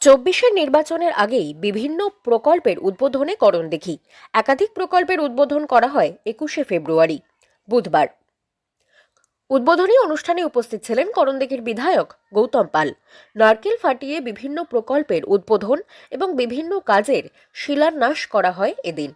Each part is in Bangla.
চব্বিশের নির্বাচনের আগেই বিভিন্ন প্রকল্পের উদ্বোধনে করণ দেখি। একাধিক প্রকল্পের উদ্বোধন করা হয় একুশে ফেব্রুয়ারি, বুধবার। উদ্বোধনী অনুষ্ঠানে উপস্থিত ছিলেন করণদিঘির বিধায়ক গৌতম পাল। নারকেল ফাটিয়ে বিভিন্ন প্রকল্পের উদ্বোধন এবং বিভিন্ন কাজের শিলান্যাস করা হয় এদিন।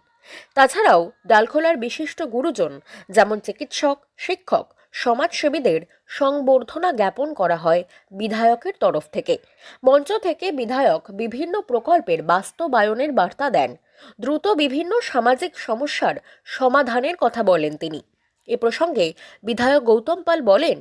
তাছাড়াও ডালখোলার বিশিষ্ট গুরুজন, যেমন চিকিৎসক, শিক্ষক সমাজসেবীদের সংবর্ধনা জ্ঞাপন করা হয় বিধায়কের তরফ থেকে। মঞ্চ থেকে বিধায়ক বিভিন্ন প্রকল্পের বাস্তবায়নের বার্তা দেন। দ্রুত বিভিন্ন সামাজিক সমস্যার সমাধানের কথা বলেন তিনি। এ প্রসঙ্গে বিধায়ক গৌতম পাল বলেন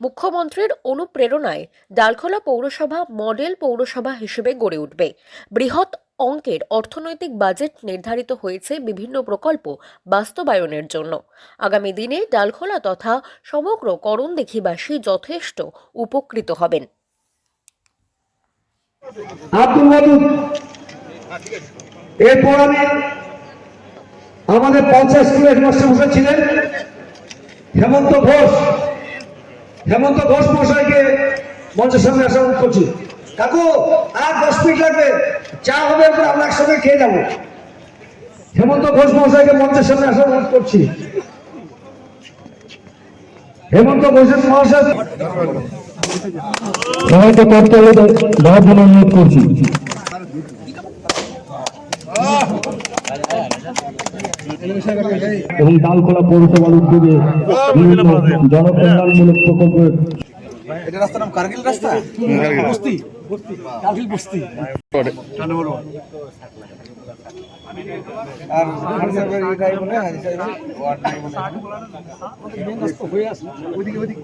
মুখ্যমন্ত্রীর অনুপ্রেরণায় ডালখোলা পৌরসভা মডেল পৌরসভা হিসেবে গড়ে উঠবে। বৃহৎ অঙ্কের অর্থনৈতিক বাজেট নির্ধারিত হয়েছে বিভিন্ন প্রকল্প বাস্তবায়নের জন্য। আগামী দিনে ডালখোলা তথা সমগ্র করণদিঘিবাসী যথেষ্ট উপকৃত হবেন। এরপর আমি আমাদের পঞ্চায়েত ছিলেন, হেমন্ত ঘোষ। হেমন্ত ঘোষ মশাইকে মঞ্চের সামনে আসা করছি। কাকু, আর দশ মিনিট লাগবে। চা হবে, এরপর আমরা একসঙ্গে খেয়ে যাব হেমন্ত ঘোষ মশাইকে মঞ্চের সামনে আসা অনুরোধ করছি। হেমন্ত ঘোষ মহাশয় সবাইকে করতে অনুরোধ করছি। এবং ডালখোলা পৌরসভার উদ্যোগে জনকল্যাণমূলক প্রকল্পের এটা রাস্তার নাম কার্গিল রাস্তা? বস্তি। কার্গিল বস্তি। আর ওইদিকে ওইদিকে।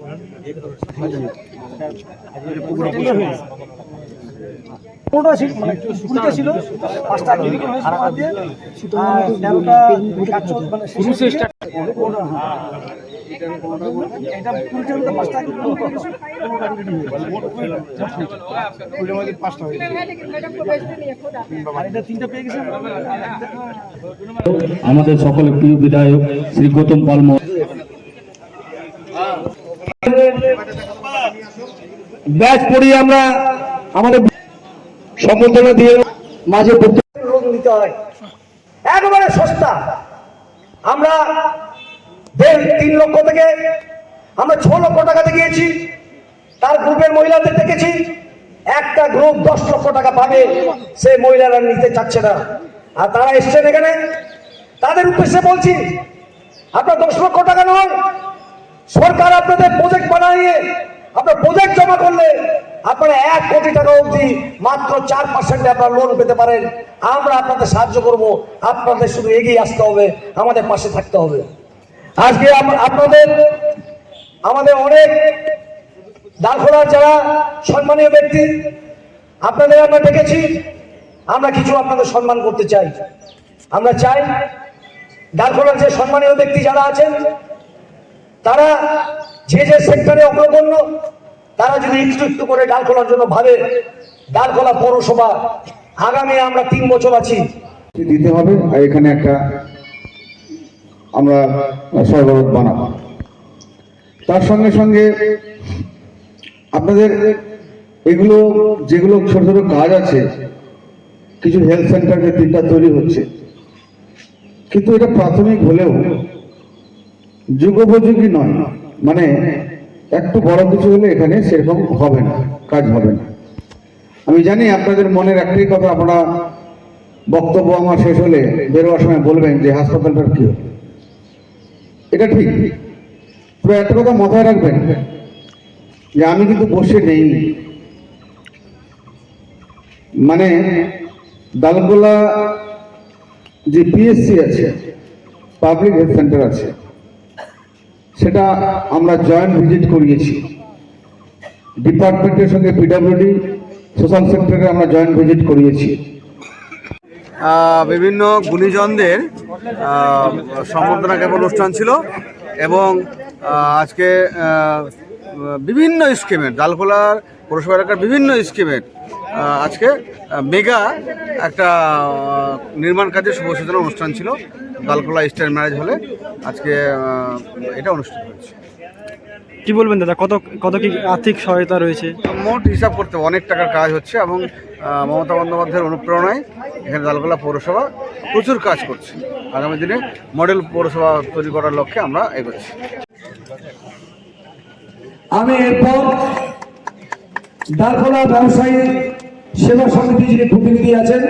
পনেরোটা ছিল মানে কুড়িটা ছিল। পাঁচটা মেডিকেল হয়েছে বাদ দিয়ে। আর তেরোটা কাজ মানে এটা কুড়িটার মধ্যে পাঁচটা কুড়িটার মধ্যে পাঁচটা হয়ে আর এটা তিনটা পেয়ে গেছে। আমাদের সকলের প্রিয় বিধায়ক শ্রী গৌতম পাল। ব্যাচ পড়িয়ে আমরা আমাদের সম্বর্ধনা দিয়ে মাঝে লোন নিতে হয়। একেবারে সস্তা। আমরা দেড় তিন লক্ষ থেকে, আমরা ছ লক্ষ টাকাতে গিয়েছি। তার গ্রুপের মহিলাদের দেখেছি। একটা গ্রুপ দশ লক্ষ টাকা পাবে। সে মহিলারা নিতে চাচ্ছে না। আর তারা এসছেন এখানে। তাদের উদ্দেশ্যে বলছি, আপনার দশ লক্ষ টাকা নয়। সরকার আপনাদের প্রজেক্ট বানিয়ে, আপনার প্রজেক্ট জমা করলে আপনারা এক কোটি টাকা অবধি মাত্র চার পার্সেন্টে আপনারা লোন পেতে পারেন। আমরা আপনাদের সাহায্য করব। আপনাদের শুধু এগিয়ে আসতে হবে। আমাদের পাশে থাকতে হবে। আজকে আপনাদের, আমাদের অনেক দালখোলার যারা সম্মানীয় ব্যক্তি, আপনাদের আমরা ডেকেছি। আমরা কিছু আপনাদের সম্মান করতে চাই। আমরা চাই দালখোলার যে সম্মানীয় ব্যক্তি যারা আছেন, তারা যে যে সেক্টরে অগ্রগণ্য তারা যদি একটু একটু করে ডাল খোলার জন্য ভাবে, ডাল খোলা পৌরসভা, আগামী আমরা তিন বছর আছি। দিতে হবে, আর এখানে একটা আমরা সরবরাহ বানাবো। তার সঙ্গে সঙ্গে আপনাদের এগুলো, যেগুলো ছোট ছোট কাজ আছে, কিছু হেলথ সেন্টার যে তিনটা তৈরি হচ্ছে। কিন্তু এটা প্রাথমিক হলেও যুগোপযোগী নয়। মানে একটু বড় কিছু হলে এখানে সেরকম হবে না, কাজ হবে না। আমি জানি আপনাদের মনের একটাই কথা, আপনারা বক্তব্য আমার শেষ হলে বেরোয়ার সময় বলবেন যে হাসপাতালটার কি এটা ঠিক, তবে একটা কথা মাথায় রাখবেন যে আমি কিন্তু বসে নেই। মানে দালগোলা যে পিএসসি আছে পাবলিক হেলথ সেন্টার আছে সেটা আমরা জয়েন্ট ভিজিট করিয়েছি। ডিপার্টমেন্টের সঙ্গে পিডাব্লিউডি সোশ্যাল সেক্টরে আমরা জয়েন্ট ভিজিট করিয়েছি। বিভিন্ন গুণীজনদের সম্বর্ধনা জ্ঞাপন অনুষ্ঠান ছিল এবং আজকে বিভিন্ন স্কিমের, ডালখোলার পৌরসভা এলাকার বিভিন্ন স্কিমের আজকে মেগা একটা নির্মাণ কাজের শুভ সূচনা অনুষ্ঠান ছিল। ডালখোলা স্টার ম্যারেজ হলে আজকে এটা অনুষ্ঠিত হয়েছে। কি বলবেন দাদা? কত কত কি আর্থিক সহায়তা রয়েছে? মোট হিসাব করতে অনেক টাকার কাজ হচ্ছে এবং মমতা বন্দ্যোপাধ্যায়ের অনুপ্রেরণায় এখানে লালগোলা পৌরসভা প্রচুর কাজ করছে। আগামী দিনে মডেল পৌরসভা তৈরি করার লক্ষ্যে আমরা এগোচ্ছি। আমি এরপর দারখোলা ব্যবসায়ী সেবা সমিতি যিনি প্রতিনিধি আছেন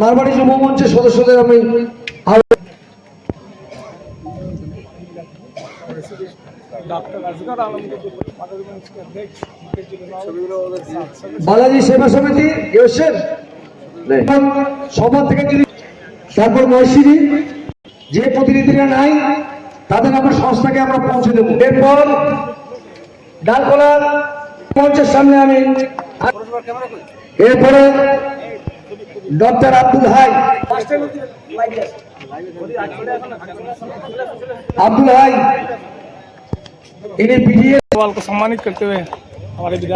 মারবাড়ি যুব মঞ্চের সদস্যদের আমি বালাজি সেবা সমিতি সভা থেকে যদি তারপর মহিষিরি যে প্রতিনিধিরা নাই, তাদের আমরা সংস্থাকে আমরা পৌঁছে দেবো। এরপর ডালকোলার মঞ্চের সামনে আমি এরপরে doctor Abdul high Abdul high ইনি পিটিএ सवाल को सम्मानित करते हुए हमारे विधायक